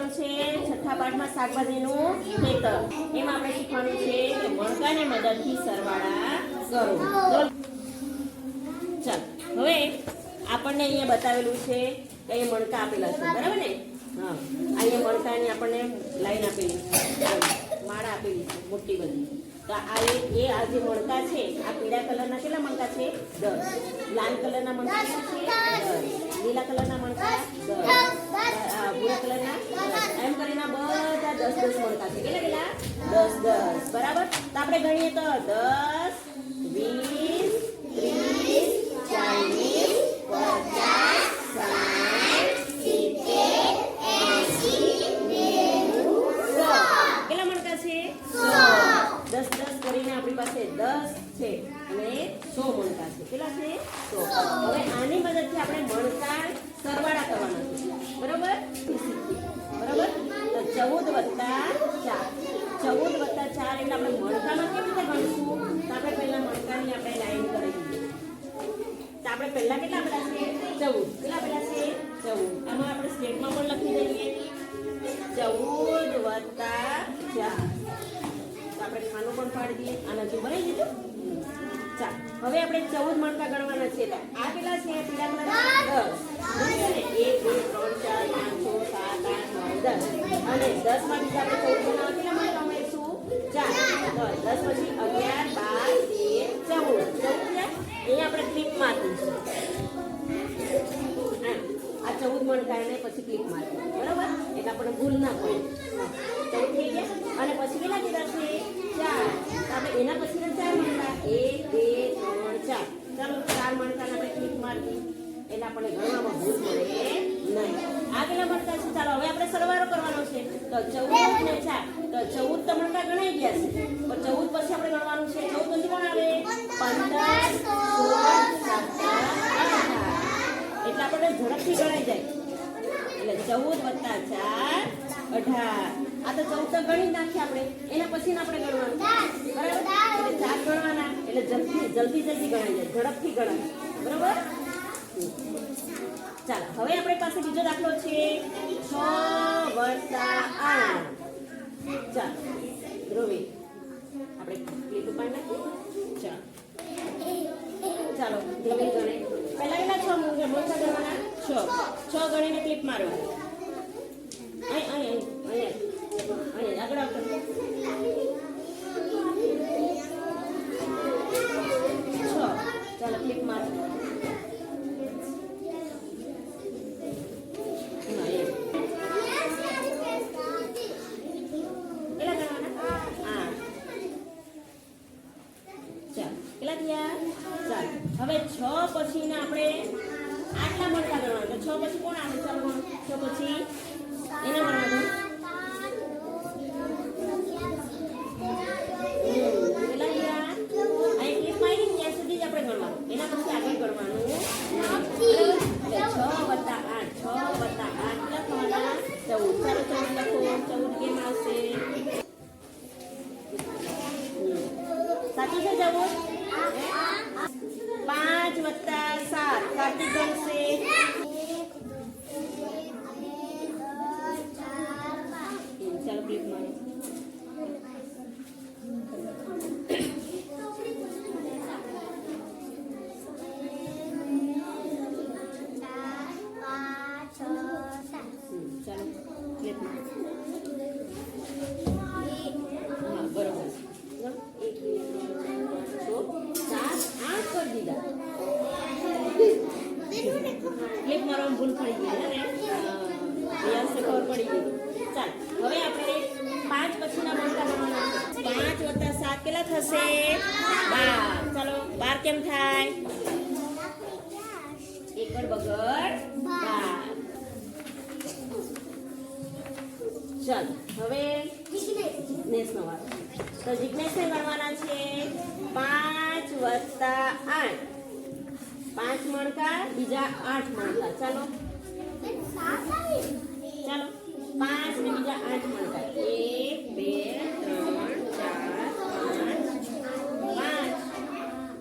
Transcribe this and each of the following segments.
શીખવાનું છે, છઠ્ઠા પાઠમાં શાકભાજીનું ખેતર. એમાં આપણે શીખવાનું છે કે મણકાને મદદથી સરવાળા કરો. ચાલો, હવે આપણને અહીંયા બતાવેલું છે કે અહીંયા મણકા આપેલા છે, બરાબર ને? હા, અહીંયા મણકાની આપણને લાઈન આપેલી છે માળા આપેલી છે, મોટી બધી. તો આ એ આ જે મણકા છે, આ પીળા કલરના કેટલા મણકા છે? દસ. લાલ કલરના મણકા છે? લીલા કલરના મણકા ભૂરા કલરના. એમ કરીને બધા દસ દસ મણકા છે. કેટલા કેટલા? દસ દસ. બરાબર? તો આપણે ગણીએ તો દસ, વીસ, ત્રીસ, ચાલીસ, પચાસ, સાઠ કેટલા મણકા છે? દસ દસ કરીને આપણી પાસે દસ છે અને સો મણકા છે. કેટલા છે? સો. હવે આપણે મણકા સરવાળા કરવાના છે. બરોબર? બરોબર? તો ચૌદ વત્તા ચાર. ચૌદ વત્તા ચાર એટલે આપણે મણકામાં કેવી રીતે ગણીશું? તો આપણે પહેલા મણકાની આપણે લાઈન કરી તો આપણે પહેલા કેટલા પેલા છે? ચૌદ. કેટલા પેલા છે? ચૌદ. આમાં આપણે સ્ટેટમાં પણ લખી દઈએ. ચૌદ વત્તા ચાર. તો આપણે ખાનું પણ પાડી દઈએ. આના જો ભરાઈ દીધું? ચાલ હવે આપણે ચૌદ મણકા ગણવાના છે. આ કેટલા છે? કલરના દસ. એક બે ત્રણ ચાર પાંચ સાત આઠ દસ. અને દસમાં બીજા આપણે ચૌદ બનાવવા કેટલા મણકા ઉમેરીશું ચાર દસ પછી અગિયાર બાર તેર ચૌદ. ચૌદ? અહીંયા આપણે ક્લિપ મારી હા, આ ચૌદ મણકા એને પછી ક્લિક મારી બરાબર? એટલે આપણે ભૂલ ના પડે ચૌદ થઈ ગયા અને પછી કેટલા કીધા છે ચાર તો આપણે એના પછી ચાર મણકા એક બે ત્રણ ચાર ચાલો ચાર મણકાને આપણે ક્લિક મારી દઈએ એટલે આપણને ગણવામાં ભૂલ પડે નહીં. આ કેટલા મણકા છે. ચાલો, હવે આપણે સરવાળો કરવાનો છે. તો ચૌદ ને ચાર. તો ચૌદ તો મણકા ગણાઈ ગયા છે. તો ચૌદ પછી આપણે ગણવાનું છે. ચૌદ પછી કોણ આવે? પંદર એટલે આપણને ઝડપથી ગણાઈ જાય. એટલે ચૌદ વત્તા ચાર, અઢાર. આ તો ચૌદ તો ગણી નાખીએ આપણે. એના પછી આપણે ગણવાનું બરાબર? એટલે ચાર ગણવાના. એટલે જલ્દી જલ્દી જલ્દી ગણાઈ જાય. ઝડપથી ગણાય. બરાબર? ચાલો, હવે આપણી પાસે બીજો દાખલો છે. છ વત્તા આઠ. ચાલો, ધ્રુવી, આપણે ક્લિપ ઉપર નાખીએ. ચાલો. ચાલો, ધ્રુવી ગણે. પહેલા કેટલા છ મોટા કરવાના છ. છ ગણીને ક્લિપ મારો કેટલા હવે છ પછીને આપણે આટલા મળતા ગણવાના છ પછી કોણ આવે? ચાલો, છ પછી એને ગણવાનું સાત થશે? ચાલો, બાર કેમ થાય? એકડ બગડ બાર. ચાલો, હવે જિજ્ઞેશનો વારો. તો જિજ્ઞેશને ગણવાના છે પાંચ વત્તા આઠ. પાંચ મણકા, બીજા આઠ મણકા. ચાલો. ચાલો, પાંચ ને બીજા આઠ મણકા. એક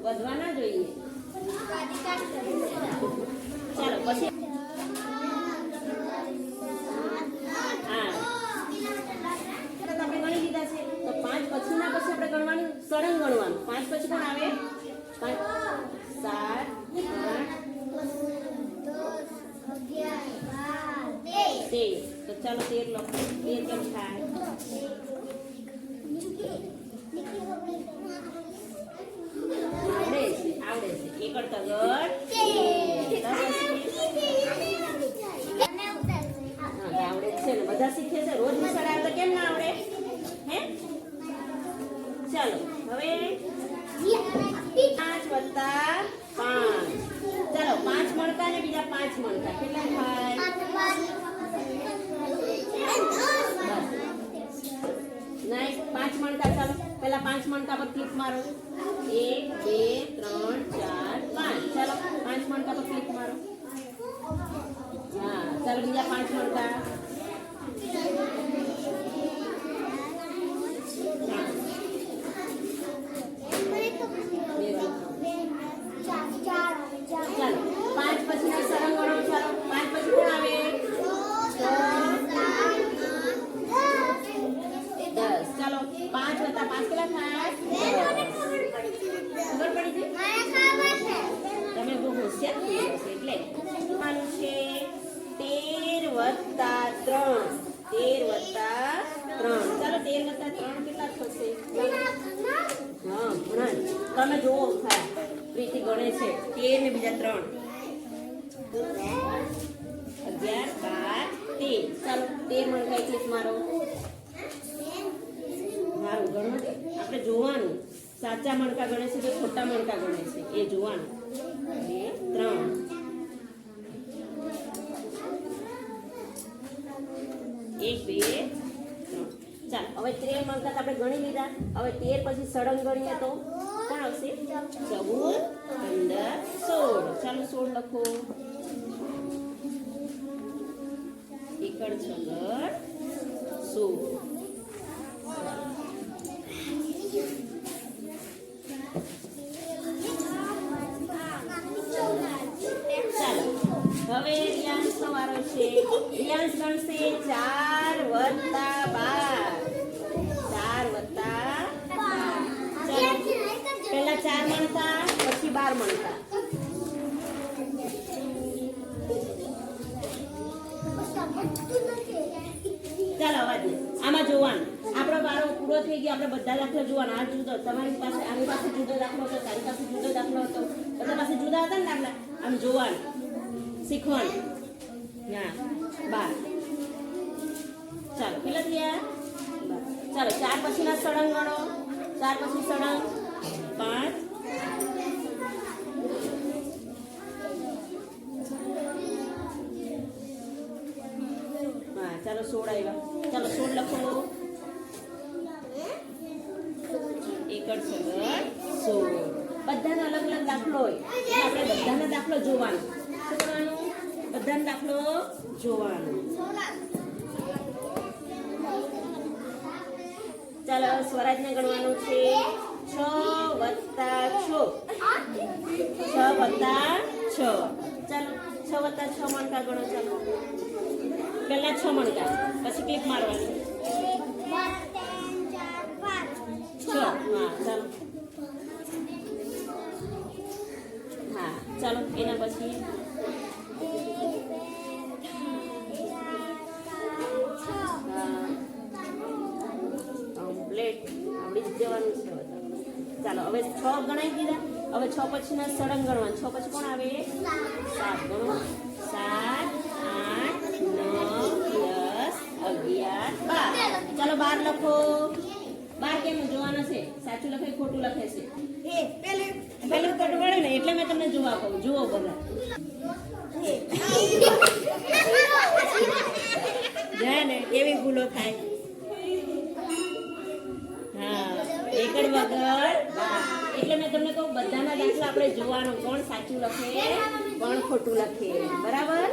વધવા જોઈએ. ચાલો પછી. પછીના પછી આપણે ગણવાનું? સળંગ ગણવાનું. પાંચ પછી કોણ આવે? સાત તેર. તો ચાલો તેર લખો. તેર કેમ થાય? બધા શીખે છે. રોજ નિશાળે આવતા કેમ ના આવડે? હે? ચાલો, હવે પાંચ વત્તા પાંચ. ચાલો, પાંચ મળતા ને બીજા પાંચ મળતા. કેટલા થાય? નહીં પાંચ મણકા ચાલો. પહેલા પાંચ મણકા પર ક્લિક મારો. એક, બે, ત્રણ, ચાર, પાંચ. ચાલો, પાંચ મણકા પર ક્લિક મારો. હા, ચાલો, બીજા પાંચ મણકા હા, બે વાળા. ચાલો પાંચ પછીના સરંગ ગણો ચાલો પાંચ પછી કોણ આવે દસ ચાલો પાંચ વત્તા પાંચ કેટલા થાય ખબર પડી ગઈ તમે બહુ હોશિયાર થઈ ગયા છો એટલે આનું છે તેર વત્તા ત્રણ તેર વત્તા ત્રણ ચાલો તેર વત્તા ત્રણ કેટલા થશે હા ઘણા જ. તમે જુઓ ખરા પ્રીતિ છે. તેર ને બીજા ત્રણ. અગિયાર, બાર, તેર. ચાલો, તેર મણકા ક્લિક મારો. મારું ગણો આપણે જોવાનું. સાચા મણકા ગણે છે કે ખોટા મણકા ગણે છે? એ જોવાનું. બે, ત્રણ. એક, બે, ત્રણ. ચાલ, હવે તેર મણકા તો આપણે ગણી લીધા. હવે તેર પછી સળંગ ગણીએ તો? આવશે ચૌદ પંદર સોળ ચાલો સોળ લખો એકડ છગડ સોળ પછી બાર મણકા ચાલો અવાજ આમાં જોવાનું. આપણો બારો પૂરો થઈ ગયો, આપણે બધા દાખલા જોવાના. આ જુદો. તમારી પાસે, આની પાસે જુદો દાખલો હતો, તારી પાસે જુદો દાખલો હતો. બધા પાસે જુદા હતા ને દાખલા? આમ જોવાનું. શીખવાનું. હા બાર. ચાલો, કેટલા થયા? ચાલો, ચાર પછીના સળંગ ગણો. ચાર પછી સળંગ, પાંચ હા ચાલો સોળ આવ્યા ચાલો સોળ લખો. એકડ સગડ સોળ. બધાનો અલગ અલગ દાખલો હોય. આપણે બધાનો દાખલો જોવાનો. બધાનો દાખલો જોવાનો. ચાલો સ્વરાજને ગણવાનું છે. છ વત્તા છ. છ વત્તા છ. ચાલો, છ વત્તા છ મણકા ગણો ચાલો. પહેલા છ મણકા પછી ક્લિક મારવાની. છ. હા, ચાલો. હા, ચાલો, એના પછી. હા. કમ્પ્લીટ આવડી જ છે ચાલો, હવે છ ગણાઈ દીધા. હવે છ પછીના સળંગ ગણવા છ પછી કોણ આવે? સાત ગણો. સાત આઠ નવ દસ અગિયાર બાર. ચાલો બાર લખો. બાર કેમ જોવાના છે? સાચું લખે ખોટું લખે છે? પેલું ખોટું પડે ને એટલે મેં તમને જોવા કહું. જુઓ બધા. જાય ને કેવી ભૂલો થાય. હા એકડ વગર. એટલે મેં તમને કહું બધાના દાખલા આપણે જોવાનું. કોણ સાચું લખે કોણ ખોટું લખે. બરાબર?